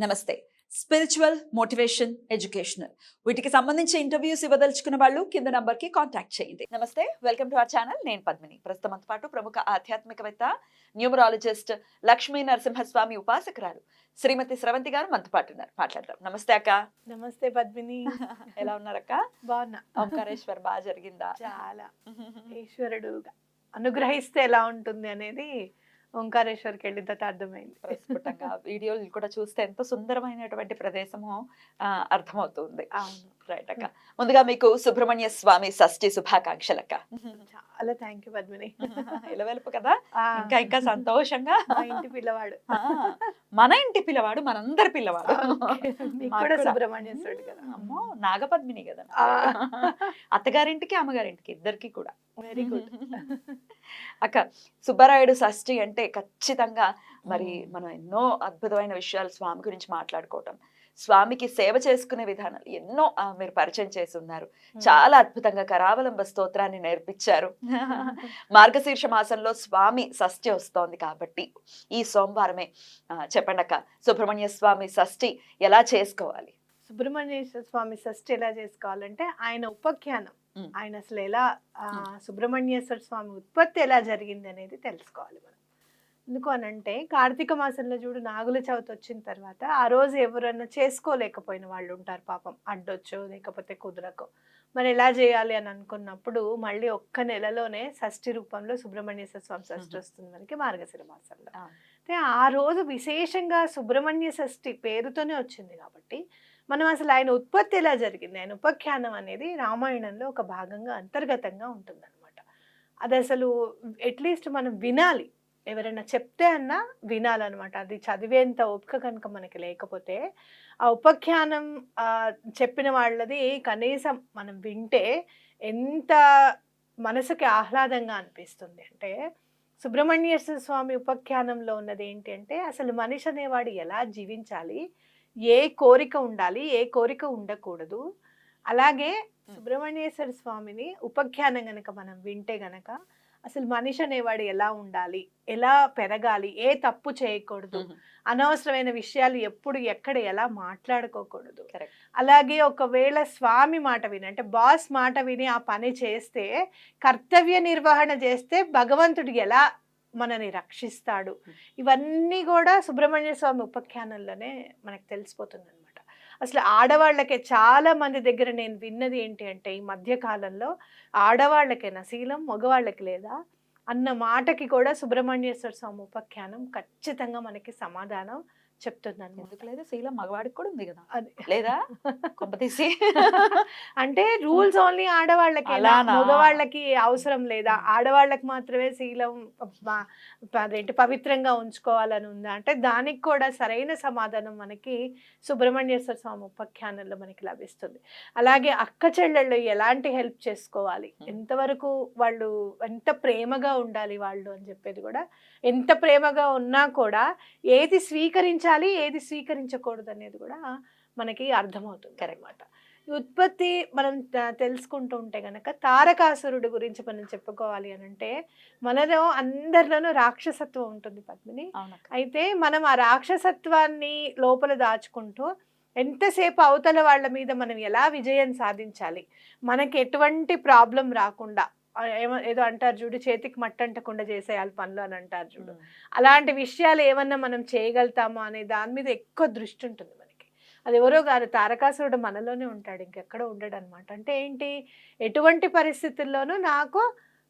నమస్తే. Spiritual motivation educational వీటికి సంబంధించి ఇంటర్వ్యూస్ ఇవ్వదలుచుకున్న వాళ్ళు కింద నంబర్కి కాంటాక్ట్ చేయండి. నమస్తే వెల్కమ్ టు అవర్ ఛానల్ నేను పద్మిని. ప్రస్తుతం పాటు ప్రముఖ ఆధ్యాత్మికవేత్త న్యూమరాలజిస్ట్ లక్ష్మీ నరసింహస్వామి ఉపాసకురాలు శ్రీమతి స్రవంతి గారు మనతో పాటు ఉన్నారు. మాట్లాడదాం. నమస్తే అక్క. నమస్తే పద్మిని. ఎలా ఉన్నారక్క బాగున్నా. ఓంకారేశ్వర్ బాగా జరిగిందా? చాలా. ఈశ్వరుడు అనుగ్రహిస్తే ఎలా ఉంటుంది అనేది ఓంకారేశ్వర్కి వెళ్ళిన తర్వాత అర్థమైంది. ప్రస్ఫుటంగా వీడియోలు కూడా చూస్తే ఎంత సుందరమైనటువంటి ప్రదేశమో అర్థమవుతుంది. రైట్ అక్క. ముందుగా మీకు సుబ్రహ్మణ్య స్వామి షష్ఠి శుభాకాంక్షలు అక్క చాలా థ్యాంక్ యూ పద్మిని. ఇలవెలుపు కదా? ఇంకా ఇంకా సంతోషంగా? ఇంటి పిల్లవాడు. మన ఇంటి పిల్లవాడు మనందరి పిల్లవాడు. కదా. అమ్మో నాగపద్మిని కదా. అత్తగారింటికి అమ్మగారింటికి ఇద్దరికి కూడా. వెరీ గుడ్ అక్క సుబ్బరాయుడు షష్ఠి అంటే ఖచ్చితంగా మరి మనం ఎన్నో అద్భుతమైన విషయాలు స్వామి గురించి మాట్లాడుకోవటం. స్వామికి సేవ చేసుకునే విధానాలు ఎన్నో మీరు పరిచయం చేసి ఉన్నారు చాలా అద్భుతంగా కరావలంబ స్తోత్రాన్ని నేర్పించారు. మార్గశీర్ష మాసంలో స్వామి షష్ఠి వస్తోంది కాబట్టి ఈ సోమవారమే ఆ, చెప్పండి అక్క సుబ్రహ్మణ్య స్వామి షష్ఠి ఎలా చేసుకోవాలి? సుబ్రహ్మణ్యేశ్వర స్వామి షష్ఠి ఎలా చేసుకోవాలంటే ఆయన ఉపఖ్యానం. ఆయన అసలు ఎలా. సుబ్రహ్మణ్యేశ్వర స్వామి ఉత్పత్తి ఎలా జరిగింది అనేది తెలుసుకోవాలి మనం. ఎందుకు అనంటే కార్తీక మాసంలో చూడు నాగుల చవితి వచ్చిన తర్వాత ఆ రోజు ఎవరన్నా చేసుకోలేకపోయిన వాళ్ళు ఉంటారు పాపం. అడ్డొచ్చో లేకపోతే కుదరకో. మరి ఎలా చేయాలి అని అనుకున్నప్పుడు మళ్ళీ ఒక్క నెలలోనే షష్ఠి రూపంలో సుబ్రహ్మణ్యేశ్వర స్వామి షష్ఠి. వస్తుంది మనకి మార్గశిర మాసంలో. ఆ. అయితే ఆ రోజు విశేషంగా సుబ్రహ్మణ్య షష్ఠి పేరుతోనే వచ్చింది కాబట్టి మనం అసలు ఆయన ఉత్పత్తి ఎలా జరిగింది? ఆయన ఉపఖ్యానం అనేది రామాయణంలో ఒక భాగంగా అంతర్గతంగా ఉంటుందన్నమాట. అది అసలు అట్లీస్ట్ మనం వినాలి. ఎవరైనా చెప్తే అన్నా వినాలన్నమాట. అది చదివేంత ఓపిక కనుక మనకి లేకపోతే ఆ ఉపఖ్యానం చెప్పిన వాళ్ళది కనీసం మనం వింటే ఎంత మనసుకి ఆహ్లాదంగా అనిపిస్తుంది అంటే సుబ్రహ్మణ్యేశ్వర స్వామి ఉపఖ్యానంలో ఉన్నది ఏంటి అంటే అసలు మనిషి అనేవాడు ఎలా జీవించాలి? ఏ కోరిక ఉండాలి? ఏ కోరిక ఉండకూడదు? అలాగే సుబ్రహ్మణ్యేశ్వర స్వామిని ఉపఖ్యానం గనక మనం వింటే గనక అసలు మనిషి అనేవాడు ఎలా ఉండాలి? ఎలా పెరగాలి? ఏ తప్పు చేయకూడదు? అనవసరమైన విషయాలు ఎప్పుడు ఎక్కడ ఎలా మాట్లాడుకోకూడదు. అలాగే ఒకవేళ స్వామి మాట విని అంటే బాస్ మాట విని ఆ పని చేస్తే కర్తవ్య నిర్వహణ చేస్తే భగవంతుడు ఎలా మనని రక్షిస్తాడు? ఇవన్నీ కూడా సుబ్రహ్మణ్య స్వామి ఉపఖ్యానంలోనే మనకు తెలిసిపోతుంది అనమాట అసలు ఆడవాళ్ళకే చాలా మంది దగ్గర నేను విన్నది ఏంటి అంటే ఈ మధ్య కాలంలో ఆడవాళ్ళకేనా శీలం మగవాళ్ళకి లేదా అన్న మాటకి కూడా సుబ్రహ్మణ్యేశ్వర స్వామి ఉపాఖ్యానం ఖచ్చితంగా మనకి సమాధానం. చెప్తుంది ఎందుకు లేదా శీలం మగవాడికి కూడా ఉంది కదా? అది. లేదా? కొంపతీసి అంటే రూల్స్ ఓన్లీ ఆడవాళ్ళకి? మగవాళ్ళకి అవసరం లేదా? ఆడవాళ్ళకి మాత్రమే శీలం అదేంటి పవిత్రంగా ఉంచుకోవాలని ఉందా? అంటే దానికి కూడా సరైన సమాధానం మనకి సుబ్రహ్మణ్యేశ్వర స్వామి ఉపఖ్యానంలో మనకి లభిస్తుంది. అలాగే అక్క చెల్లెళ్ళు ఎలాంటి హెల్ప్ చేసుకోవాలి. ఎంతవరకు వాళ్ళు ఎంత ప్రేమగా ఉండాలి వాళ్ళు అని చెప్పేది కూడా? ఎంత ప్రేమగా ఉన్నా కూడా ఏది స్వీకరించాలి ఏది స్వీకరించకూడదు అనేది కూడా మనకి అర్థమవుతుంది అనమాట ఈ ఉత్పత్తి మనం తెలుసుకుంటూ ఉంటే గనక తారకాసురుడు గురించి మనం చెప్పుకోవాలి అని అంటే మనలో అందరిలోనూ రాక్షసత్వం ఉంటుంది పద్మిని. అయితే మనం ఆ రాక్షసత్వాన్ని లోపల దాచుకుంటూ ఎంతసేపు అవతల వాళ్ళ మీద మనం ఎలా విజయం సాధించాలి? మనకి ఎటువంటి ప్రాబ్లం రాకుండా ఏమో ఏదో అంటారు చూడు చేతికి మట్టంటకుండా చేసేయాలి పనులు అని అంటారు చూడు. అలాంటి విషయాలు ఏమన్నా మనం చేయగలుగుతామా అనే దాని మీద ఎక్కువ దృష్టి ఉంటుంది మనకి. అది ఎవరో గారు తారకాసురుడు మనలోనే ఉంటాడు ఇంకెక్కడ ఉండడు అనమాట అంటే ఏంటి? ఎటువంటి పరిస్థితుల్లోనూ నాకు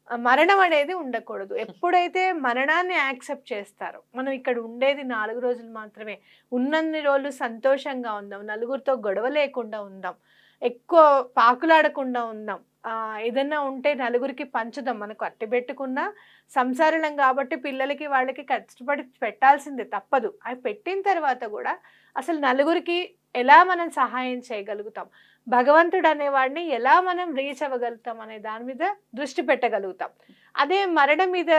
మరణం అనేది ఉండకూడదు. ఎప్పుడైతే మరణాన్ని యాక్సెప్ట్ చేస్తారో మనం ఇక్కడ ఉండేది నాలుగు రోజులు మాత్రమే. ఉన్నన్ని రోజులు సంతోషంగా ఉందాం నలుగురితో గొడవ లేకుండా ఉందాం ఎక్కువ పాకులాడకుండా ఉందాం ఏదన్నా ఉంటే నలుగురికి పంచుదాం మనకు అట్టి పెట్టుకున్నా సంసారం కాబట్టి పిల్లలకి వాళ్ళకి కష్టపడి పెట్టాల్సిందే తప్పదు అవి పెట్టిన తర్వాత కూడా అసలు నలుగురికి ఎలా మనం సహాయం చేయగలుగుతాం భగవంతుడు అనేవాడిని ఎలా మనం రీచ్ అవ్వగలుగుతాం అనే దాని మీద దృష్టి పెట్టగలుగుతాం అదే మరణం మీద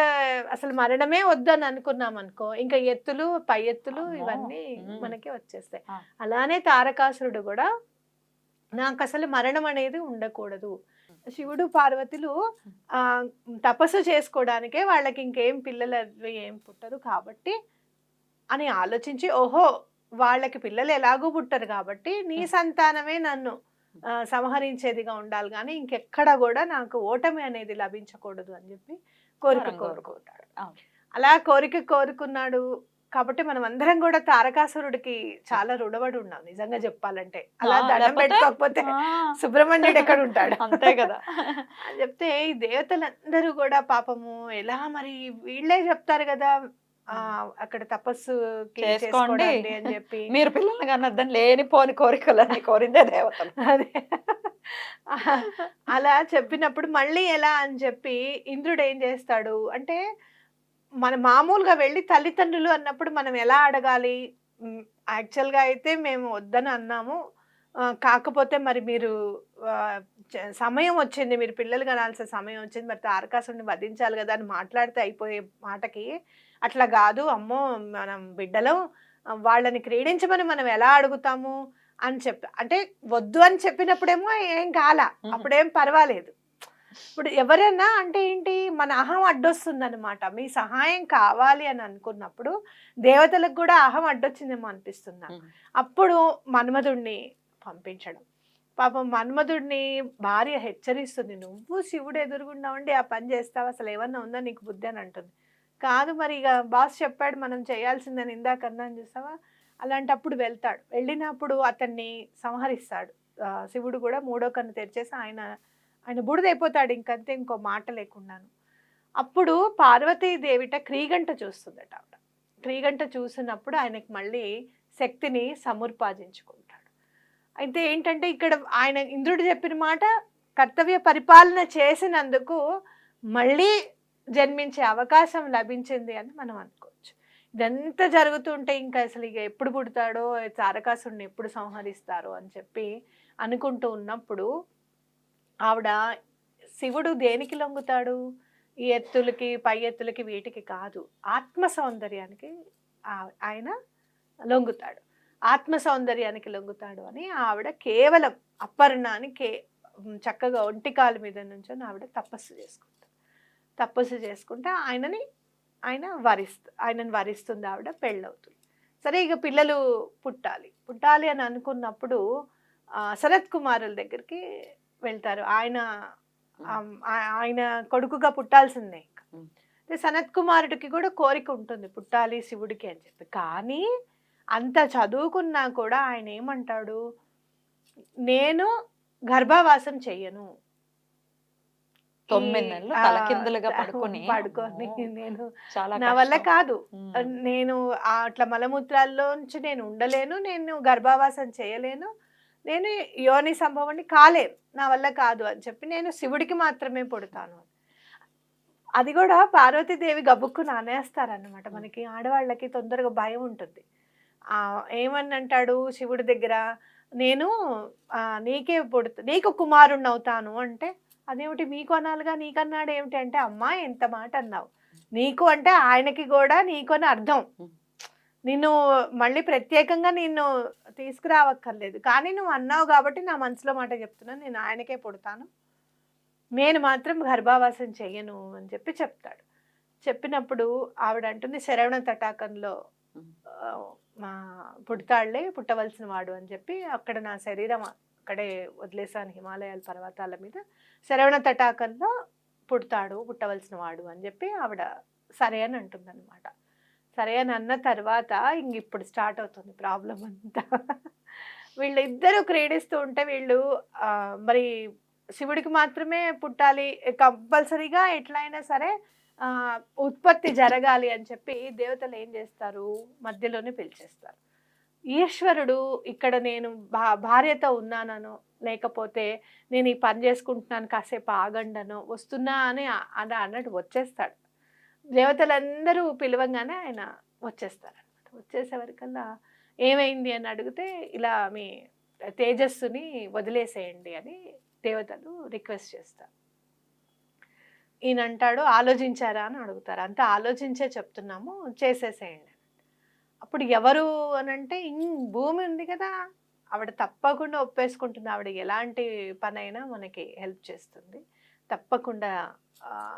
అసలు మరణమే వద్దని అనుకున్నాం అనుకో ఇంకా ఎత్తులు పై ఎత్తులు. ఇవన్నీ. మనకి వచ్చేస్తాయి. అలానే తారకాసురుడు కూడా నాకు అసలు మరణం అనేది ఉండకూడదు శివుడు పార్వతులు ఆ తపస్సు చేసుకోవడానికే వాళ్ళకి ఇంకేం పిల్లలు అవి ఏం పుట్టరు కాబట్టి అని ఆలోచించి ఓహో వాళ్ళకి పిల్లలు ఎలాగూ పుట్టరు కాబట్టి నీ. సంతానమే నన్ను సంహరించేదిగా ఉండాలి కానీ ఇంకెక్కడ కూడా నాకు ఓటమి అనేది లభించకూడదు అని చెప్పి కోరిక కోరుకుంటాడు. అలా కోరిక కోరుకున్నాడు కాబట్టి మనం అందరం కూడా తారకాసురుడికి చాలా రుణపడి ఉన్నాం నిజంగా చెప్పాలంటే. అలా దండం? పెట్టుకోకపోతే సుబ్రహ్మణ్యుడు ఎక్కడ ఉంటాడు అంతే కదా. అని చెప్తే ఈ దేవతలందరూ కూడా పాపము ఎలా మరి వీళ్ళే చెప్తారు కదా ఆ అక్కడ తపస్సుకి చేసుకోండి. అని చెప్పి. మీరు పిల్లల్ని కన్నద్దని లేనిపోని కోరికలన్నీ కోరిందే దేవతలు. అదే. అలా చెప్పినప్పుడు మళ్ళీ ఎలా అని చెప్పి ఇంద్రుడు ఏం చేస్తాడు అంటే మన మామూలుగా వెళ్ళి తల్లిదండ్రులు అన్నప్పుడు మనం ఎలా అడగాలి? మ్, actual గా అయితే మేము వద్దని అన్నాము. కాకపోతే మరి మీరు సమయం వచ్చింది. మీరు పిల్లలు కనాల్సిన సమయం వచ్చింది. మరి తారకాసుని వధించాలి కదా అని మాట్లాడితే అయిపోయే మాటకి. అట్లా కాదు. అమ్మో మనం బిడ్డలం. వాళ్ళని క్రీడించమని మనం ఎలా అడుగుతాము? అని చెప్పి అంటే వద్దు అని చెప్పినప్పుడేమో ఏం కాల. అప్పుడేం పర్వాలేదు. ఇప్పుడు ఎవరైనా అంటే ఏంటి మన అహం అడ్డొస్తుందన్నమాట. మీ సహాయం కావాలి అని అనుకున్నప్పుడు దేవతలకు కూడా అహం అడ్డొచ్చిందేమో అనిపిస్తుంది? నాకు. అప్పుడు మన్మధుడిని పంపించడం. పాపం మన్మధుడిని భార్య హెచ్చరిస్తుంది. నువ్వు శివుడు ఎదురుగుండా ఆ పని చేస్తావు? అసలు ఏమన్నా ఉందా నీకు బుద్ధి? అని అంటుంది. కాదు మరి ఇక బాస్ చెప్పాడు మనం చేయాల్సిందని ఇందాక అన్నాను చూసావా? అలాంటప్పుడు వెళ్తాడు. వెళ్ళినప్పుడు అతన్ని సంహరిస్తాడు. శివుడు కూడా మూడో కన్ను తెరిచేసి ఆయన ఆయన బుడిదైపోతాడు ఇంకంతే ఇంకో మాట లేకుండాను. అప్పుడు పార్వతీదేవిట క్రీగంట చూస్తుందట ఆవిడ. క్రీగంట చూసినప్పుడు ఆయనకి మళ్ళీ శక్తిని సమర్పాదించుకుంటాడు అయితే ఏంటంటే ఇక్కడ ఆయన ఇంద్రుడు చెప్పిన మాట కర్తవ్య పరిపాలన చేసినందుకు మళ్ళీ జన్మించే అవకాశం లభించింది అని మనం అనుకోవచ్చు. ఇదంతా జరుగుతుంటే ఇంకా అసలు ఇక ఎప్పుడు పుడతాడో తారకాసుడిని ఎప్పుడు సంహరిస్తారో అని చెప్పి అనుకుంటూ ఉన్నప్పుడు ఆవిడ శివుడు దేనికి లొంగుతాడు? ఈ ఎత్తులకి పై ఎత్తులకి వీటికి కాదు. ఆత్మ సౌందర్యానికి ఆయన లొంగుతాడు. ఆత్మ సౌందర్యానికి లొంగుతాడు అని ఆవిడ కేవలం అపర్ణానికి కే చక్కగా ఒంటికాల మీద నుంచొని ఆవిడ తపస్సు చేసుకుంటారు తపస్సు చేసుకుంటే ఆయనని ఆయన వరిస్తు ఆయనను వరిస్తుంది ఆవిడ పెళ్ళవుతుంది. సరే ఇక పిల్లలు పుట్టాలి. పుట్టాలి అని అనుకున్నప్పుడు శరత్ కుమారుల దగ్గరికి వెళ్తారు. ఆయన ఆయన కొడుకుగా పుట్టాల్సిందే సనత్ కుమారుడికి కూడా కోరిక ఉంటుంది పుట్టాలి శివుడికి అని చెప్పి. కానీ అంత చదువుకున్నా కూడా ఆయన ఏమంటాడు? నేను గర్భావాసం చెయ్యను. తొమ్మిది నెలలు తలకిందులుగా పడుకొని. పడుకొని నేను చాలా నా వల్ల. కాదు. నేను అట్లా మలమూత్రాల్లోంచి నేను ఉండలేను నేను గర్భావాసం చేయలేను. నేను యోని సంభవాన్ని కాలేను నా వల్ల కాదు అని చెప్పి నేను శివుడికి మాత్రమే పుడతాను. అది కూడా పార్వతీదేవి గబుక్కు నానేస్తారన్నమాట. మనకి ఆడవాళ్ళకి తొందరగా భయం ఉంటుంది. ఏమని అంటాడు శివుడి దగ్గర? నేను నీకే పుడుతా నీకు కుమారుణ్ణి అవుతాను అంటే అదేమిటి మీకు అనాలిగా నీకన్నాడు ఏమిటి అంటే అమ్మా ఎంత మాట అన్నావు. నీకు అంటే ఆయనకి కూడా నీకు అని అర్థం. నిన్ను మళ్ళీ ప్రత్యేకంగా నిన్ను తీసుకురావక్కర్లేదు. కానీ నువ్వు అన్నావు కాబట్టి నా మనసులో మాట చెప్తున్నాను. నేను ఆయనకే పుడతాను. నేను మాత్రం గర్భావాసం చెయ్యను అని చెప్పి చెప్తాడు. చెప్పినప్పుడు ఆవిడ అంటుంది శరవణ తటాకంలో మా పుడతాళ్ళే పుట్టవలసిన వాడు అని చెప్పి అక్కడ నా శరీరం అక్కడే వదిలేసాను హిమాలయాల పర్వతాల మీద. శరవణ తటాకంలో పుడతాడు పుట్టవలసిన వాడు అని చెప్పి ఆవిడ సరే అని అంటుందన్నమాట. సరే అని అన్న తర్వాత ఇంక ఇప్పుడు స్టార్ట్ అవుతుంది ప్రాబ్లం అంతా. వీళ్ళిద్దరూ క్రీడిస్తూ ఉంటే వీళ్ళు మరి శివుడికి మాత్రమే పుట్టాలి కంపల్సరీగా ఎట్లయినా సరే ఉత్పత్తి జరగాలి అని చెప్పి దేవతలు ఏం చేస్తారు? మధ్యలోనే పిలిచేస్తారు. ఈశ్వరుడు ఇక్కడ నేను భా భార్యతో ఉన్నానను లేకపోతే నేను ఈ పని చేసుకుంటున్నాను కాసేపు ఆగండను వస్తున్నా అని అని అన్నట్టు వచ్చేస్తాడు. దేవతలందరూ పిలవంగానే ఆయన వచ్చేస్తారు అనమాట వచ్చేసేవరకల్లా ఏమైంది అని అడిగితే ఇలా మీ తేజస్సుని వదిలేసేయండి అని దేవతలు రిక్వెస్ట్ చేస్తారు. ఈయన అంటాడు ఆలోచించారా? అని అడుగుతారు. అంతా ఆలోచించే చెప్తున్నాము చేసేసేయండి. అప్పుడు ఎవరు అని అంటే "ఇం, భూమి ఉంది కదా ఆవిడ తప్పకుండా ఒప్పేసుకుంటుంది. ఆవిడ ఎలాంటి పనైనా మనకి హెల్ప్ చేస్తుంది. తప్పకుండా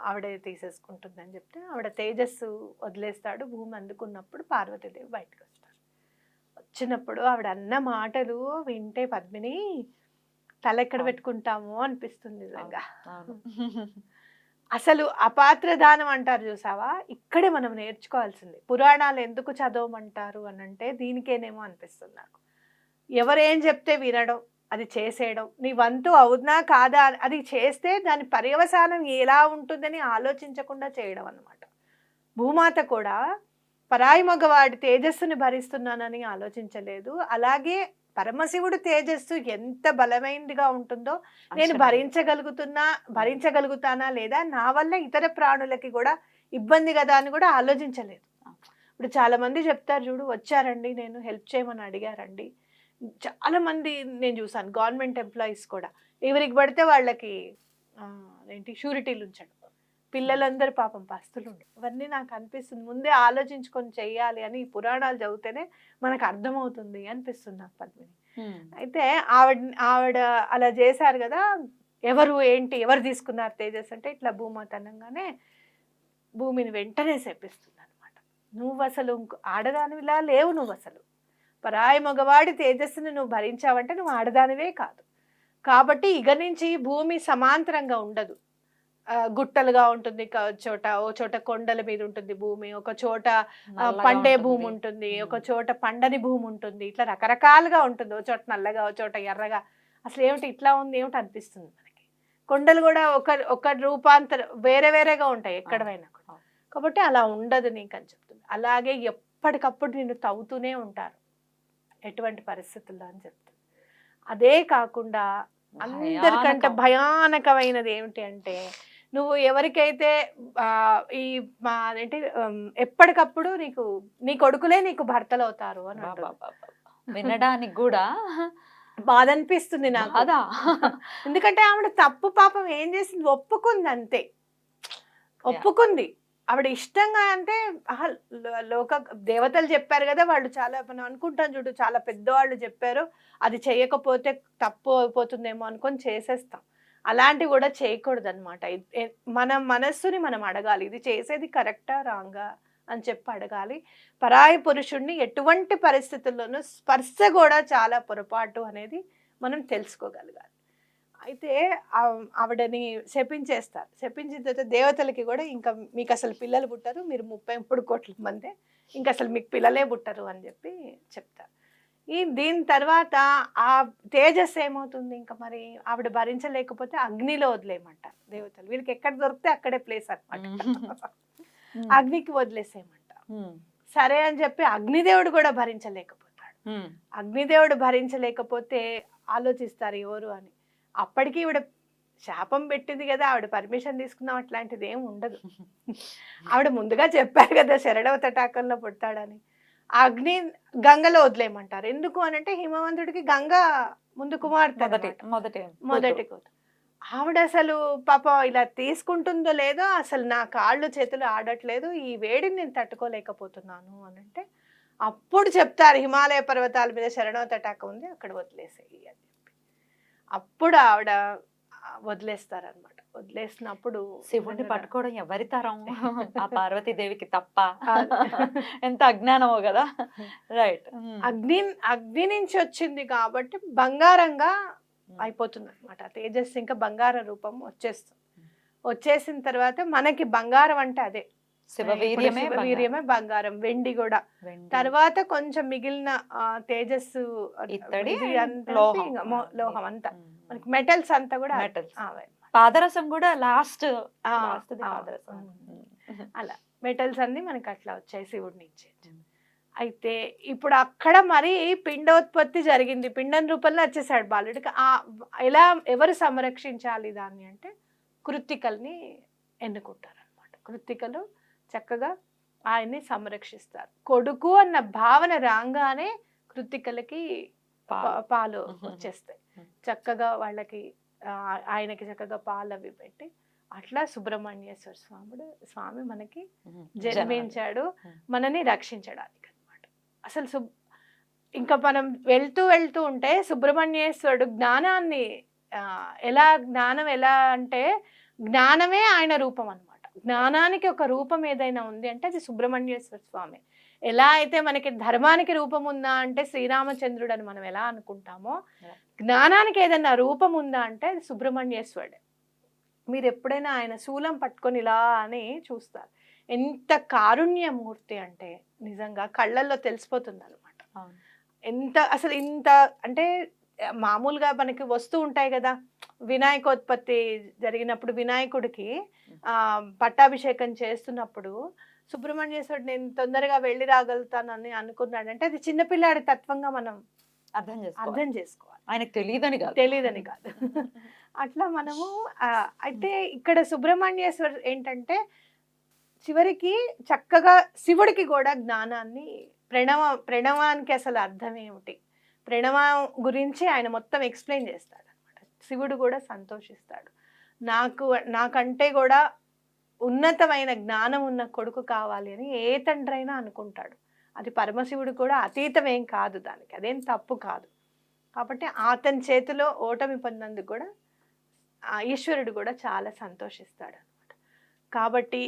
ఆవిడే తీసేసుకుంటుంది అని చెప్తే ఆవిడ తేజస్సు వదిలేస్తాడు భూమి అందుకున్నప్పుడు పార్వతీదేవి బయటకు వస్తారు వచ్చినప్పుడు ఆవిడ అన్న మాటలు వింటే పద్మిని తల ఎక్కడ. పెట్టుకుంటామో అనిపిస్తుంది నిజంగా. అసలు అపాత్ర దానం అంటారు చూసావా? ఇక్కడే మనం నేర్చుకోవాల్సింది. పురాణాలు ఎందుకు చదవమంటారు అని అంటే దీనికేనేమో అనిపిస్తుంది నాకు. ఎవరేం చెప్తే వినడం. అది చేసేయడం. నీ వంతు అవునా కాదా అది చేస్తే దాని పర్యవసానం ఎలా ఉంటుందని ఆలోచించకుండా చేయడం అన్నమాట. భూమాత కూడా పరాయి మగవాడి తేజస్సుని భరిస్తున్నానని ఆలోచించలేదు. అలాగే పరమశివుడు తేజస్సు ఎంత బలమైనదిగా ఉంటుందో నేను. భరించగలుగుతున్నా భరించగలుగుతానా లేదా నా వల్ల ఇతర ప్రాణులకి కూడా ఇబ్బంది కదా అని కూడా ఆలోచించలేదు. ఇప్పుడు చాలా మంది చెప్తారు చూడు వచ్చారండి నేను హెల్ప్ చేయమని అడిగారండి. చాలా మంది నేను చూసాను గవర్నమెంట్ ఎంప్లాయీస్ కూడా. ఎవరికి పడితే వాళ్ళకి ఏంటి షూరిటీలు ఉంచడం. పిల్లలందరూ పాపం పస్తులు ఇవన్నీ నాకు అనిపిస్తుంది. ముందే ఆలోచించుకొని చెయ్యాలి అని ఈ పురాణాలు చదివితేనే మనకు అర్థమవుతుంది అనిపిస్తుంది నాకు పద్మిని. అయితే ఆవిడ ఆవిడ అలా చేశారు కదా ఎవరు ఏంటి ఎవరు తీసుకున్నారు తేజస్ అంటే ఇట్లా భూమాత అనగానే భూమిని వెంటనే శపిస్తుంది అనమాట నువ్వు అసలు ఇంకో- ఆడదానివిలా లేవు నువ్వు అసలు పరాయి మగవాడి తేజస్సుని నువ్వు భరించావంటే నువ్వు ఆడదానివే కాదు. కాబట్టి ఇక నుంచి భూమి సమాంతరంగా ఉండదు. గుట్టలుగా ఉంటుంది చోట ఓ చోట కొండల మీద ఉంటుంది భూమి ఒక చోట పండే. భూమి ఉంటుంది ఒక. చోట పండని భూమి ఉంటుంది. ఇట్లా రకరకాలుగా ఉంటుంది ఒక చోట నల్లగా ఒక చోట ఎర్రగా. అసలు ఏమిటి ఇట్లా ఉంది? ఏమిటి అనిపిస్తుంది మనకి? కొండలు కూడా ఒక ఒక రూపాంతర వేరే వేరేగా ఉంటాయి ఎక్కడైనా కూడా. కాబట్టి అలా ఉండదు నీకు అని చెప్తుంది అలాగే ఎప్పటికప్పుడు నిన్ను తవ్వుతూనే ఉంటారు. ఎటువంటి పరిస్థితుల్లో అని చెప్తుంది అదే కాకుండా అందరికంటే భయానకం. భయానకమైనది ఏమిటి అంటే నువ్వు ఎవరికైతే ఈ ఏంటి ఉమ్, ఎప్పటికప్పుడు నీకు నీ కొడుకులే నీకు భర్తలు అవుతారు అని. వినడానికి కూడా బాధ అనిపిస్తుంది నాకు. బాధ. ఎందుకంటే ఆవిడ తప్పు పాపం ఏం చేసింది? ఒప్పుకుంది అంతే. ఒప్పుకుంది. ఆవిడ ఇష్టంగా అంటే లోక దేవతలు చెప్పారు కదా వాళ్ళు చాలా మనం అనుకుంటాం చూడు చాలా పెద్దవాళ్ళు చెప్పారు అది చేయకపోతే తప్పు అయిపోతుందేమో అనుకొని చేసేస్తాం. అలాంటివి కూడా చేయకూడదు అనమాట మన మనస్సుని మనం అడగాలి. ఇది చేసేది కరెక్టా రాంగా అని చెప్పి అడగాలి. పరాయి పురుషుణ్ణి ఎటువంటి పరిస్థితుల్లోనూ స్పర్శ కూడా చాలా పొరపాటు అనేది మనం తెలుసుకోగలగాలి. అయితే ఆవిడని శపించేస్తారు. శపించిన తర్వాత దేవతలకి కూడా ఇంకా మీకు అసలు పిల్లలు పుట్టరు మీరు ముప్పై మూడు కోట్ల మందే ఇంకా అసలు మీకు పిల్లలే పుట్టరు అని చెప్పి చెప్తారు. ఈ దీని తర్వాత ఆ తేజస్ ఏమవుతుంది ఇంకా మరి? ఆవిడ భరించలేకపోతే అగ్నిలో వదిలేయమంటారు దేవతలు. వీళ్ళకి ఎక్కడ దొరికితే అక్కడే ప్లేస్ అనమాట. అగ్నికి వదిలేసేయమంటారు ఉమ్. సరే అని చెప్పి అగ్నిదేవుడు కూడా భరించలేకపోతాడు. అగ్నిదేవుడు భరించలేకపోతే ఆలోచిస్తారు ఎవరు అని. అప్పటికి ఈవిడ శాపం పెట్టింది కదా ఆవిడ పర్మిషన్ తీసుకుందాం అట్లాంటిది ఏం ఉండదు. ఆవిడ ముందుగా చెప్పారు కదా శరణవ తటాకంలో పుడతాడని. అగ్ని గంగలో వదిలేయమంటారు. ఎందుకు అని అంటే హిమవంతుడికి గంగ ముందు కుమార్తె మొదటి. మొదటి కూతురు. ఆవిడ అసలు పాప ఇలా తీసుకుంటుందో లేదో అసలు నా కాళ్ళు చేతులు ఆడట్లేదు. ఈ వేడిని నేను తట్టుకోలేకపోతున్నాను అని అంటే అప్పుడు చెప్తారు హిమాలయ పర్వతాల మీద శరణవ తటాక ఉంది అక్కడ వదిలేసేయి అని. అప్పుడు ఆవిడ వదిలేస్తారనమాట వదిలేసినప్పుడు శివుణ్ణి పట్టుకోవడం ఎవరి తరం? ఆ పార్వతీదేవికి తప్ప. ఎంత అజ్ఞానమో కదా? రైట్ అగ్ని అగ్ని నుంచి వచ్చింది కాబట్టి బంగారంగా అయిపోతుంది అనమాట తేజస్సు ఇంకా బంగార రూపం వచ్చేస్తుంది. వచ్చేసిన తర్వాత మనకి బంగారం అంటే అదే. శివవీర్యమే శివవీర్యమే బంగారం వెండి కూడా. తర్వాత కొంచెం మిగిలిన తేజస్సు ఇత్తడి లోహం. అంతా. మనకి మెటల్స్ అంతా కూడా. అవే. పాదరసం కూడా లాస్ట్ పాదరసం. అలా మెటల్స్ అన్ని మనకి అట్లా వచ్చాయి శివుడి నుంచి అయితే ఇప్పుడు అక్కడ మరి పిండోత్పత్తి జరిగింది పిండం రూపంలో వచ్చేసాడు బాలుడికి ఆ ఎలా ఎవరు సంరక్షించాలి దాన్ని అంటే కృత్తికల్ని ఎన్నుకుంటారు అనమాట కృత్తికలు చక్కగా ఆయన్ని సంరక్షిస్తారు. కొడుకు అన్న భావన రాగానే కృత్తికలకి పా- పాలు. వచ్చేస్తాయి. చక్కగా వాళ్ళకి ఆయనకి చక్కగా పాలు అవి పెట్టి అట్లా సుబ్రహ్మణ్యేశ్వర స్వాముడు స్వామి మనకి జన్మించాడు. మనని రక్షించడానికి అన్నమాట అసలు సుబ్ ఇంకా మనం వెళ్తూ వెళ్తూ ఉంటే సుబ్రహ్మణ్యేశ్వరుడు జ్ఞానాన్ని ఎలా జ్ఞానం ఎలా అంటే జ్ఞానమే ఆయన రూపం అన్నమాట జ్ఞానానికి ఒక రూపం ఏదైనా ఉంది అంటే అది సుబ్రహ్మణ్యేశ్వర స్వామి ఎలా అయితే మనకి ధర్మానికి రూపం ఉందా అంటే శ్రీరామచంద్రుడు అని మనం ఎలా అనుకుంటామో. జ్ఞానానికి ఏదన్నా రూపం ఉందా అంటే అది సుబ్రహ్మణ్యేశ్వరుడే మీరు ఎప్పుడైనా ఆయన శూలం పట్టుకొని ఇలా అని చూస్తారు ఎంత కారుణ్యమూర్తి అంటే నిజంగా కళ్ళల్లో తెలిసిపోతుంది అనమాట. ఎంత అసలు ఇంత అంటే మామూలుగా మనకి వస్తూ ఉంటాయి కదా. వినాయకోత్పత్తి జరిగినప్పుడు వినాయకుడికి ఆ పట్టాభిషేకం చేస్తున్నప్పుడు సుబ్రహ్మణ్యేశ్వరుడు నేను తొందరగా వెళ్ళి రాగలుగుతానని అనుకున్నాడు. అంటే అది చిన్నపిల్లాడి తత్వంగా మనం అర్థం చేసుకోవాలి. అర్థం చేసుకోవాలి. ఆయనకు తెలియదని కాదు. తెలియదని కాదు. అట్లా మనము అయితే ఇక్కడ సుబ్రహ్మణ్యేశ్వర్ ఏంటంటే చివరికి చక్కగా శివుడికి కూడా జ్ఞానాన్ని ప్రణవ ప్రణవానికి అసలు అర్థం ఏమిటి? ప్రణవం గురించి ఆయన మొత్తం ఎక్స్ప్లెయిన్ చేస్తాడు అనమాట శివుడు కూడా సంతోషిస్తాడు. నాకు నాకంటే కూడా ఉన్నతమైన జ్ఞానం ఉన్న కొడుకు కావాలి అని ఏ తండ్రి అయినా అనుకుంటాడు. అది పరమశివుడు కూడా అతీతమేం కాదు దానికి. అదేం తప్పు కాదు. కాబట్టి అతని చేతిలో ఓటమి పొందినందుకు కూడా ఈశ్వరుడు కూడా చాలా సంతోషిస్తాడు అనమాట కాబట్టి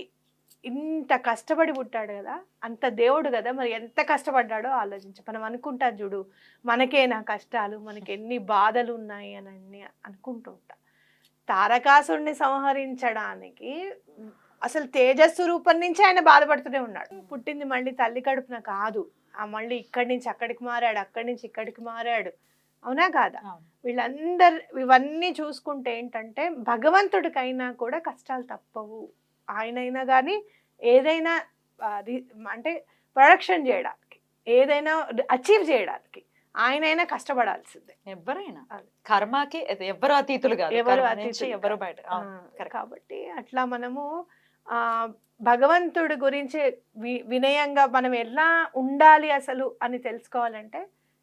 ఇంత కష్టపడి పుట్టాడు కదా అంత దేవుడు కదా మరి ఎంత కష్టపడ్డాడో ఆలోచించి. మనం అనుకుంటాం చూడు మనకేనా కష్టాలు మనకి ఎన్ని బాధలు ఉన్నాయి అని అన్ని అనుకుంటూ ఉంటాం. తారకాసుడిని సంహరించడానికి అసలు తేజస్సు రూపం నుంచి ఆయన బాధపడుతూనే ఉన్నాడు. పుట్టింది మళ్ళీ తల్లి కడుపున కాదు. ఆ మళ్ళీ ఇక్కడి నుంచి అక్కడికి మారాడు అక్కడి నుంచి ఇక్కడికి మారాడు. అవునా కాదా. వీళ్ళందరు ఇవన్నీ చూసుకుంటే ఏంటంటే భగవంతుడికైనా కూడా కష్టాలు తప్పవు. ఆయనైనా కానీ ఏదైనా అంటే ప్రొడక్షన్ చేయడానికి ఏదైనా అచీవ్ చేయడానికి ఆయనైనా కష్టపడాల్సిందే ఎవరైనా. కర్మకి ఎవరు అతీతులు కాదు ఎవరు ఎవరు కాదు. బయట. కాబట్టి అట్లా మనము ఆ భగవంతుడి గురించి వి- వినయంగా మనం ఎలా ఉండాలి అసలు అని తెలుసుకోవాలంటే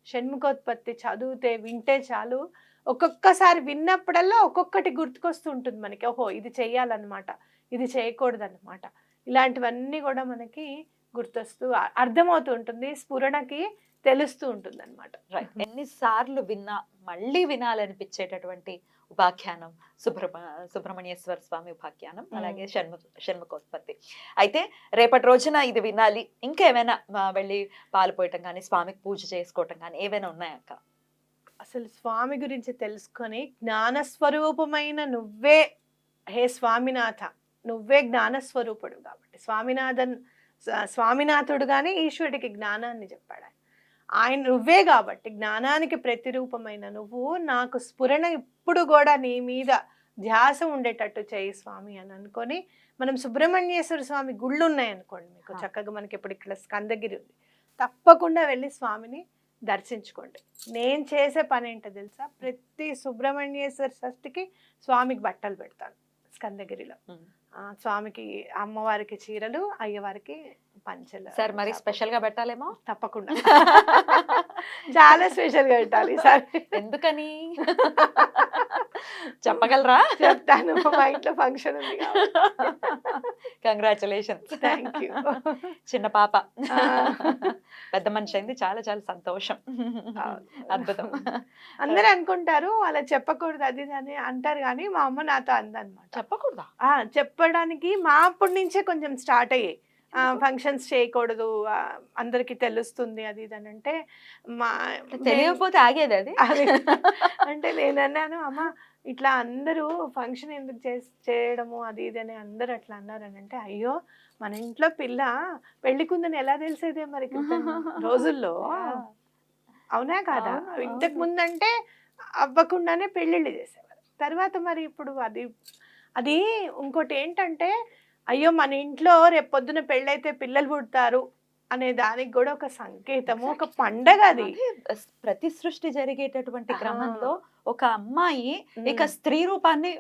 షణ్ముఖోత్పత్తి చదివితే వింటే చాలు ఒక్కొక్కసారి విన్నప్పుడల్లా ఒక్కొక్కటి గుర్తుకొస్తూ ఉంటుంది మనకి ఓహో ఇది చెయ్యాలన్నమాట ఇది చేయకూడదన్నమాట. ఇలాంటివన్నీ కూడా మనకి గుర్తొస్తూ అర్థమవుతూ ఉంటుంది స్ఫురణకి తెలుస్తూ ఉంటుంది అనమాట రైట్ ఎన్నిసార్లు విన్నా మళ్ళీ వినాలనిపించేటటువంటి ఉపాఖ్యానం సుబ్రహ్మ సుబ్రహ్మణ్యేశ్వర స్వామి ఉపాఖ్యానం అలాగే షణ్ముఖ షణ్ముఖోత్పత్తి. అయితే రేపటి రోజున ఇది వినాలి. ఇంకేమైనా ఆ, వెళ్ళి పాలు పోయటం కానీ స్వామికి పూజ చేసుకోవటం కానీ ఏవైనా ఉన్నాయక్క అసలు స్వామి గురించి తెలుసుకొని జ్ఞానస్వరూపమైన నువ్వే హే స్వామినాథ. నువ్వే జ్ఞానస్వరూపుడు కాబట్టి. స్వామినాథన్ స్వా- స్వామినాథుడు కానీ ఈశ్వరుడికి జ్ఞానాన్ని చెప్పాడు. ఆయన. నువ్వే కాబట్టి జ్ఞానానికి ప్రతిరూపమైన నువ్వు నాకు స్ఫురణ ఇప్పుడు కూడా నీ మీద ధ్యాస ఉండేటట్టు చేయి స్వామి అని అనుకొని మనం సుబ్రహ్మణ్యేశ్వర స్వామి గుళ్ళు ఉన్నాయనుకోండి మీకు. చక్కగా మనకి ఇప్పుడు ఇక్కడ స్కందగిరి ఉంది. తప్పకుండా వెళ్ళి స్వామిని దర్శించుకోండి. నేను చేసే పని ఏంటో తెలుసా? ప్రతి సుబ్రహ్మణ్యేశ్వర షష్ఠికి స్వామికి బట్టలు పెడతాను స్కందగిరిలో. స్వామికి అమ్మవారికి చీరలు అయ్యవారికి పంచలు సార్ మరి స్పెషల్గా పెట్టాలేమో? తప్పకుండా. చాలా స్పెషల్గా పెట్టాలి సార్ ఎందుకని? చెప్పగలరా? చెప్తాను మా ఇంట్లో ఫంక్షన్ ఉంది కంగ్రాచులేషన్ థ్యాంక్ యూ. చిన్న పాప. పెద్ద మనిషి అయింది చాలా చాలా సంతోషం. అద్భుతం. అందరూ అనుకుంటారు అలా చెప్పకూడదు అది అని అంటారు కానీ మా అమ్మ నాతో అందనమాట చెప్పకూడదా? చెప్పడానికి మా అప్పటి నుంచే కొంచెం స్టార్ట్ అయ్యాయి. ఫంక్షన్స్ చేయకూడదు అందరికీ తెలుస్తుంది అది ఇది అని అంటే మా తెలియకపోతే ఆగేది అది? అంటే నేను అన్నాను అమ్మ ఇట్లా అందరూ ఫంక్షన్ ఎందుకు చేయడము అది ఇది అని అందరూ అట్లా అన్నారని అంటే అయ్యో మన ఇంట్లో పిల్ల పెళ్ళికుందని ఎలా తెలిసేదే మరి రోజుల్లో. అవునా కాదా? ఇంతకు. ముందంటే అవ్వకుండానే పెళ్ళిళ్ళు చేసేవారు. తర్వాత మరి ఇప్పుడు అది అది ఇంకోటి ఏంటంటే అయ్యో మన ఇంట్లో రేపు పొద్దున పెళ్ళైతే పిల్లలు పుడతారు అనే దానికి కూడా ఒక సంకేతము ఒక పండగ అది ప్రతి సృష్టి జరిగేటటువంటి. క్రమంలో ఒక అమ్మాయి ఇక. స్త్రీ రూపాన్ని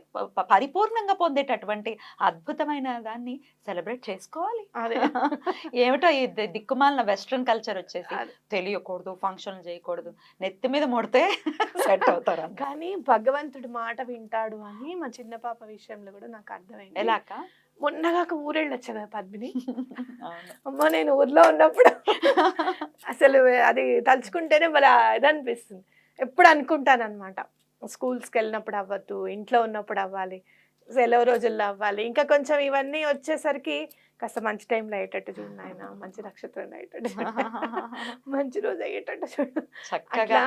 పరిపూర్ణంగా పొందేటటువంటి అద్భుతమైన దాన్ని సెలబ్రేట్ చేసుకోవాలి అదే ఏమిటో ఈ దిక్కుమాలిన వెస్ట్రన్ కల్చర్ వచ్చేసి. తెలియకూడదు ఫంక్షన్ చేయకూడదు నెత్తి మీద ముడితే సెట్ అవుతారు. కానీ భగవంతుడి మాట వింటాడు అని మా చిన్న పాప విషయంలో కూడా నాకు అర్థమైంది ఎలా మొన్నగాక ఊరెళ్ళొచ్చా కదా పద్మిని. అమ్మ నేను ఊర్లో ఉన్నప్పుడు అసలు అది తలుచుకుంటేనే మరి ఇది అనిపిస్తుంది. ఎప్పుడు అనుకుంటాను అనమాట స్కూల్స్కి వెళ్ళినప్పుడు అవ్వద్దు ఇంట్లో ఉన్నప్పుడు అవ్వాలి సెలవు రోజుల్లో అవ్వాలి. ఇంకా కొంచెం ఇవన్నీ వచ్చేసరికి కాస్త మంచి టైంలో అయ్యేటట్టు చూడు ఆయన మంచి నక్షత్రం అయ్యేటట్టు మంచి రోజు అయ్యేటట్టు చూడు. అట్లా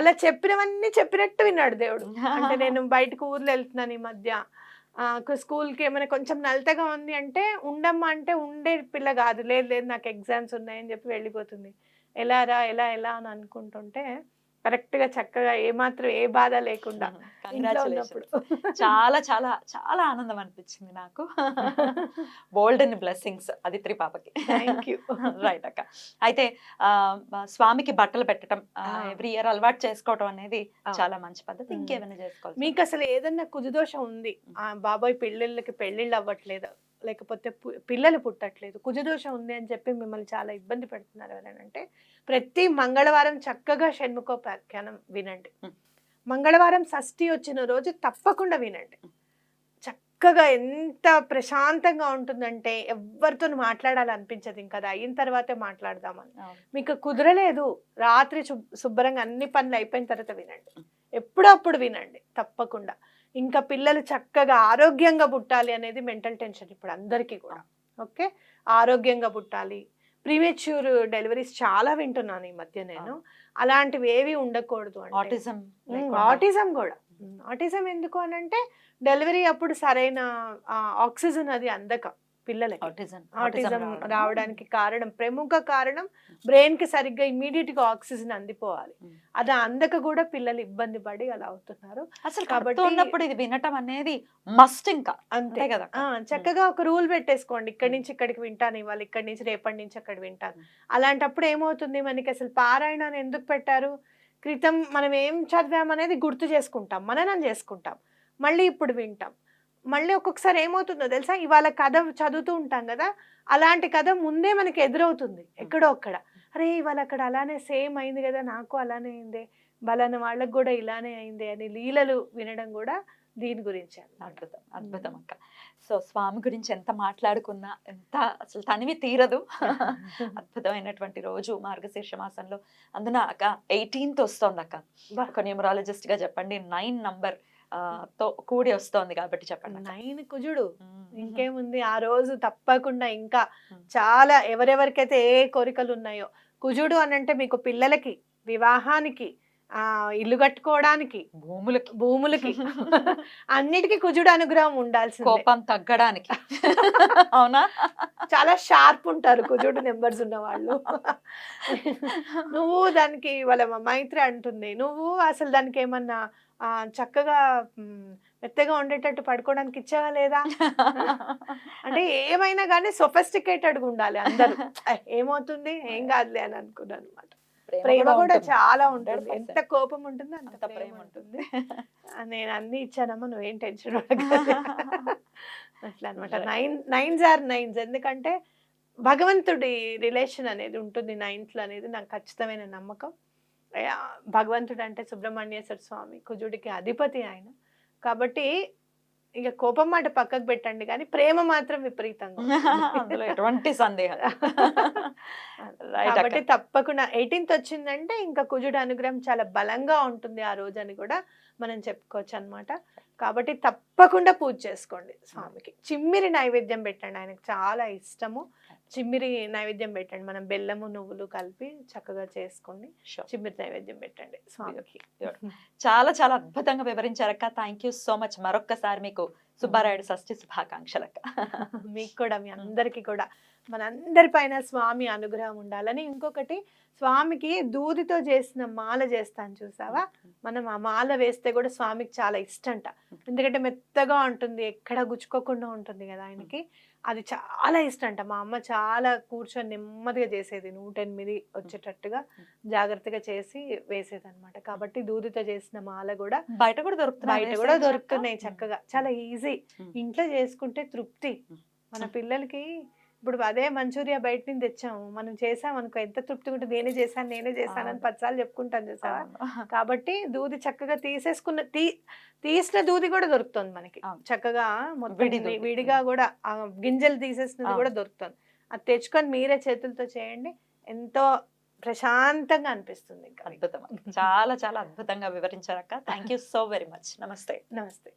అలా చెప్పినవన్నీ చెప్పినట్టు విన్నాడు దేవుడు. అంటే నేను బయటకు ఊర్లో వెళ్తున్నాను ఈ మధ్య. స్కూల్కి ఏమైనా కొంచెం నలతగా ఉంది అంటే ఉండమ్మా అంటే ఉండే పిల్ల కాదు. లేదు లేదు నాకు ఎగ్జామ్స్ ఉన్నాయని చెప్పి వెళ్ళిపోతుంది. ఎలా రా ఎలా ఎలా అని అనుకుంటుంటే కరెక్ట్గా చక్కగా ఏమాత్రం ఏ బాధ లేకుండా. చాలా చాలా చాలా ఆనందం అనిపించింది నాకు. బోల్డ్ అండ్ బ్లెస్సింగ్స్ అది త్రి పాపకి థ్యాంక్ యూ రైట్ అక్క. అయితే ఆ, స్వామికి బట్టలు పెట్టడం. ఎవ్రీ ఇయర్ అలవాటు చేసుకోవడం అనేది. చాలా మంచి పద్ధతి. ఇంకేమైనా చేసుకోవాలి మీకు అసలు ఏదన్నా కుజదోషం ఉంది ఆ బాబాయ్ పెళ్ళిళ్ళకి పెళ్ళిళ్ళు అవ్వట్లేదు లేకపోతే పిల్లలు పుట్టట్లేదు కుజదోషం ఉంది అని చెప్పి మిమ్మల్ని చాలా ఇబ్బంది పెడుతున్నారు ఎవరైనంటే ప్రతి మంగళవారం చక్కగా షణ్ముఖోపాఖ్యానం వినండి. మంగళవారం షష్ఠి వచ్చిన రోజు తప్పకుండా వినండి. చక్కగా ఎంత ప్రశాంతంగా ఉంటుందంటే ఎవరితో మాట్లాడాలనిపించదు ఇంకా అది అయిన తర్వాతే మాట్లాడదామని. మీకు కుదరలేదు రాత్రి శుభ్- శుభ్రంగా అన్ని పనులు అయిపోయిన తర్వాత వినండి. ఎప్పుడప్పుడు వినండి తప్పకుండా. ఇంకా పిల్లలు చక్కగా ఆరోగ్యంగా పుట్టాలి అనేది మెంటల్ టెన్షన్ ఇప్పుడు అందరికీ కూడా. ఓకే? ఆరోగ్యంగా పుట్టాలి. ప్రీమెచ్యూర్ డెలివరీస్ చాలా వింటున్నాను ఈ మధ్య నేను. అలాంటివి ఏవి ఉండకూడదు అంటే ఆటిజం ఆటిజం కూడా. ఆటిజం ఎందుకు అని అంటే డెలివరీ అప్పుడు సరైన ఆక్సిజన్ అది అందక. పిల్లలకి. ఆటిజం రావడానికి కారణం ప్రముఖ కారణం బ్రెయిన్కి సరిగ్గా ఇమీడియట్గా ఆక్సిజన్ అందిపోవాలి. అది అందక కూడా పిల్లలు ఇబ్బంది పడి అలా అవుతున్నారు. అసలు కాబట్టి- ఉన్నప్పుడు ఇది వినటం అనేది మస్ట్ ఇంకా. అంతే. కదా. చక్కగా ఒక రూల్ పెట్టేసుకోండి. ఇక్కడి నుంచి ఇక్కడికి వింటాను ఇవాళ ఇక్కడి నుంచి రేపటి నుంచి అక్కడ వింటాను. అలాంటప్పుడు ఏమవుతుంది మనకి? అసలు పారాయణ అని ఎందుకు పెట్టారు? క్రితం మనం ఏం చదివామనేది గుర్తు చేసుకుంటాం మననం చేసుకుంటాం. మళ్ళీ ఇప్పుడు వింటాం. మళ్ళీ ఒక్కొక్కసారి ఏమవుతుందో తెలుసా? ఇవాళ కథ చదువుతూ ఉంటాం కదా అలాంటి కథ ముందే మనకి ఎదురవుతుంది ఎక్కడో అక్కడ. అరే ఇవాళ అక్కడ అలానే సేమ్ అయింది కదా నాకు అలానే అయిందే బలాన వాళ్ళకి కూడా ఇలానే అయింది అని లీలలు వినడం కూడా దీని గురించి. అద్భుతం అద్భుతం అక్క. సో స్వామి గురించి ఎంత మాట్లాడుకున్నా ఎంత అసలు తనివి తీరదు. అద్భుతమైనటువంటి రోజు మార్గశీర్ష మాసంలో అందున అక్క ఎయిటీన్త్ వస్తోంది అక్క. ఒక న్యూమరాలజిస్ట్గా చెప్పండి నైన్ నంబర్ తో కూడి వస్తోంది కాబట్టి చెప్పండి. నైన్ కుజుడు. ఇంకేముంది? ఆ రోజు తప్పకుండా ఇంకా. చాలా ఎవరెవరికైతే ఏ కోరికలు ఉన్నాయో కుజుడు అని అంటే మీకు పిల్లలకి వివాహానికి ఆ ఇల్లు కట్టుకోవడానికి భూములకి. భూములకి. అన్నిటికీ కుజుడు అనుగ్రహం ఉండాల్సిందే. కోపం తగ్గడానికి. అవునా? చాలా షార్ప్ ఉంటారు కుజుడు నెంబర్స్ ఉన్న వాళ్ళు నువ్వు దానికి వాళ్ళ మైత్రి అంటుంది. నువ్వు అసలు దానికి ఏమన్నా చక్కగా మెత్తగా ఉండేటట్టు పడుకోవడానికి ఇచ్చావా లేదా? అంటే ఏమైనా కానీ సొఫిస్టికేటెడ్ ఉండాలి అందరూ. "ఐ, ఏమవుతుంది? ఏం కాదులే అని అనుకున్నాను అనమాట ప్రేమ కూడా. చాలా ఉంటుంది. 100%. ఎంత కోపం ఉంటుందో అంత ప్రేమ ఉంటుంది. నేను అన్ని ఇచ్చానమ్మా నువ్వేం టెన్షన్ అట్లా అనమాట. Nine nines or nines. ఎందుకంటే భగవంతుడి రిలేషన్ అనేది ఉంటుంది నైన్త్లో అనేది నాకు ఖచ్చితమైన నమ్మకం. భగవంతుడు అంటే సుబ్రహ్మణ్యేశ్వర స్వామి కుజుడికి అధిపతి ఆయన. కాబట్టి ఇక కోపం మాట పక్కకు పెట్టండి కానీ ప్రేమ మాత్రం విపరీతంగా ఉంటుంది. అందులో ఎటువంటి సందేహం Right కాబట్టి. తప్పకుండా ఎయిటీన్త్ వచ్చిందంటే ఇంకా కుజుడు అనుగ్రహం చాలా బలంగా ఉంటుంది ఆ రోజు అని కూడా మనం చెప్పుకోవచ్చు అన్నమాట. కాబట్టి తప్పకుండా పూజ చేసుకోండి స్వామికి. చిమ్మిరి నైవేద్యం పెట్టండి ఆయనకు చాలా ఇష్టము. చిమ్మిరి నైవేద్యం పెట్టండి. మనం బెల్లము నువ్వులు కలిపి చక్కగా చేసుకోండి. Sure. చిమ్మిరి నైవేద్యం పెట్టండి. స్వామికి చాలా చాలా అద్భుతంగా వివరించారక్క. థ్యాంక్ యూ సో మచ్ మరొక్కసారి మీకు సుబ్బారాయుడు షష్ఠి శుభాకాంక్షలు అక్క మీకు కూడా మీ అందరికీ కూడా. మనందరి పైన స్వామి అనుగ్రహం ఉండాలని ఇంకొకటి స్వామికి దూదితో చేసిన మాల చేస్తాను చూసావా? మనం ఆ మాల వేస్తే కూడా స్వామికి చాలా ఇష్టంట. ఎందుకంటే మెత్తగా ఉంటుంది ఎక్కడ గుచ్చుకోకుండా ఉంటుంది కదా ఆయనకి. అది చాలా ఇష్టంట. మా అమ్మ చాలా కూర్చొని నెమ్మదిగా చేసేది నూట ఎనిమిది వచ్చేటట్టుగా జాగ్రత్తగా చేసి వేసేది అనమాట కాబట్టి దూదితో చేసిన మాల కూడా బయట కూడా దొరుకుతున్నాయి బయట కూడా దొరుకుతున్నాయి చక్కగా. చాలా ఈజీ. ఇంట్లో చేసుకుంటే తృప్తి. మన పిల్లలకి ఇప్పుడు అదే మంచూరియా బయట నుంచి తెచ్చాము. మనం చేసాం అనుకో ఎంత తృప్తిగా ఉంటుంది? నేనే చేశాను నేనే చేశాను అని. పదిసార్లు చెప్పుకుంటాను చూసావా? కాబట్టి దూది చక్కగా తీసేసుకున్న తీ తీసిన దూది కూడా దొరుకుతుంది మనకి. చక్కగా మొత్తం. విడిగా కూడా గింజలు తీసేసినది. కూడా దొరుకుతుంది. అది తెచ్చుకొని మీరే చేతులతో చేయండి. ఎంతో ప్రశాంతంగా అనిపిస్తుంది. అద్భుతం. చాలా చాలా అద్భుతంగా వివరించారక్క. Thank you so very much నమస్తే. నమస్తే.